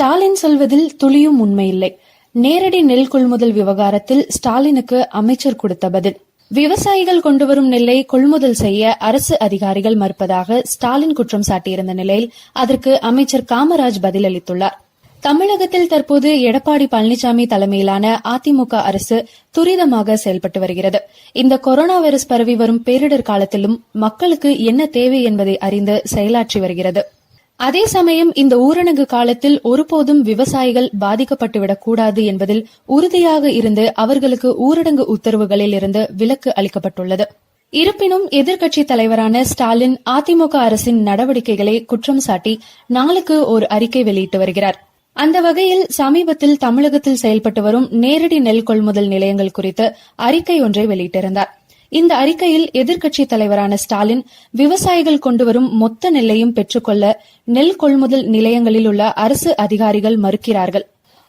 ஸ்டாலின் சொல்வதில் துளியும் உண்மையில்லை. நேரடி நெல் கொள்முதல் விவகாரத்தில் ஸ்டாலினுக்கு அமைச்சர் கொடுத்த பதில். விவசாயிகள் கொண்டுவரும் நெல்லை கொள்முதல் செய்ய அரசு அதிகாரிகள் மறுப்பதாக ஸ்டாலின் குற்றம் சாட்டியிருந்த நிலையில் அதற்கு அமைச்சர் காமராஜ் பதிலளித்துள்ளார். தமிழகத்தில் தற்போது எடப்பாடி பழனிசாமி தலைமையிலான அதிமுக அரசு துரிதமாக செயல்பட்டு வருகிறது. இந்த கொரோனா வைரஸ் பரவி வரும் பேரிடர் காலத்திலும் மக்களுக்கு என்ன தேவை என்பதை அறிந்து செயலாற்றி வருகிறது. அதே சமயம் இந்த ஊரடங்கு காலத்தில் ஒருபோதும் விவசாயிகள் பாதிக்கப்பட்டுவிடக் கூடாது என்பதில் உறுதியாக இருந்து அவர்களுக்கு ஊரடங்கு உத்தரவுகளில் இருந்து விலக்கு அளிக்கப்பட்டுள்ளது. இருப்பினும் எதிர்க்கட்சித் தலைவரான ஸ்டாலின் அதிமுக அரசின் நடவடிக்கைகளை குற்றம் சாட்டி நாளுக்கு ஒரு அறிக்கை வெளியிட்டு வருகிறார். அந்த வகையில் சமீபத்தில் தமிழகத்தில் செயல்பட்டு வரும் நேரடி நெல் கொள்முதல் நிலையங்கள் குறித்து அறிக்கை ஒன்றை வெளியிட்டிருந்தார். இந்த அறிக்கையில் எதிர்க்கட்சி தலைவரான ஸ்டாலின் விவசாயிகள் கொண்டுவரும் மொத்த நெல்லையும் பெற்றுக்கொள்ள நெல் கொள்முதல் நிலையங்களில் உள்ள அரசு அதிகாரிகள் மறுக்கிறார்கள்.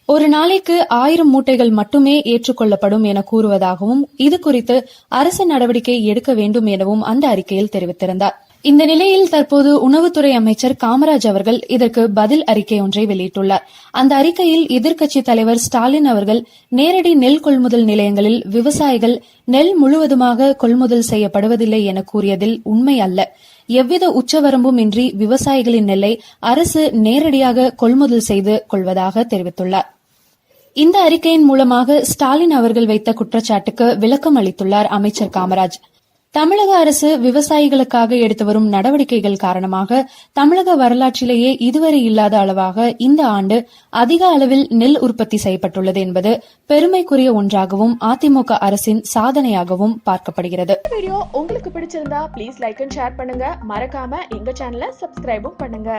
ஒரு நாளைக்கு ஆயிரம் மூட்டைகள் மட்டுமே ஏற்றுக்கொள்ளப்படும் என கூறுவதாகவும் இது குறித்து அரசு நடவடிக்கை எடுக்க வேண்டும் எனவும் அந்த அறிக்கையில் தெரிவித்திருந்தார். இந்த நிலையில் தற்போது உணவுத்துறை அமைச்சர் காமராஜ் அவர்கள் இதற்கு பதில் அறிக்கை ஒன்றை வெளியிட்டுள்ளார். அந்த அறிக்கையில் எதிர்க்கட்சித் தலைவர் ஸ்டாலின் அவர்கள் நேரடி நெல் கொள்முதல் நிலையங்களில் விவசாயிகள் நெல் முழுவதுமாக கொள்முதல் செய்யப்படுவதில்லை என கூறியதில் உண்மை அல்ல. எவ்வித உச்சவரம்பும் இன்றி விவசாயிகளின் நெல்லை அரசு நேரடியாக கொள்முதல் செய்து கொள்வதாக தெரிவித்துள்ளார். இந்த அறிக்கையின் மூலமாக ஸ்டாலின் அவர்கள் வைத்த குற்றச்சாட்டுக்கு விளக்கம் அளித்துள்ளார் அமைச்சர் காமராஜ். தமிழக அரசு விவசாயிகளுக்காக எடுத்து வரும் நடவடிக்கைகள் காரணமாக தமிழக வரலாற்றிலேயே இதுவரை இல்லாத அளவாக இந்த ஆண்டு அதிக அளவில் நெல் உற்பத்தி செய்யப்பட்டுள்ளது என்பது பெருமைக்குரிய ஒன்றாகவும் அதிமுக அரசின் சாதனையாகவும் பார்க்கப்படுகிறது. வீடியோ உங்களுக்கு பிடிச்சிருந்தா ப்ளீஸ் லைக் அண்ட் ஷேர் பண்ணுங்க. மறக்காம எங்க சேனலை சப்ஸ்கிரைபும் பண்ணுங்க.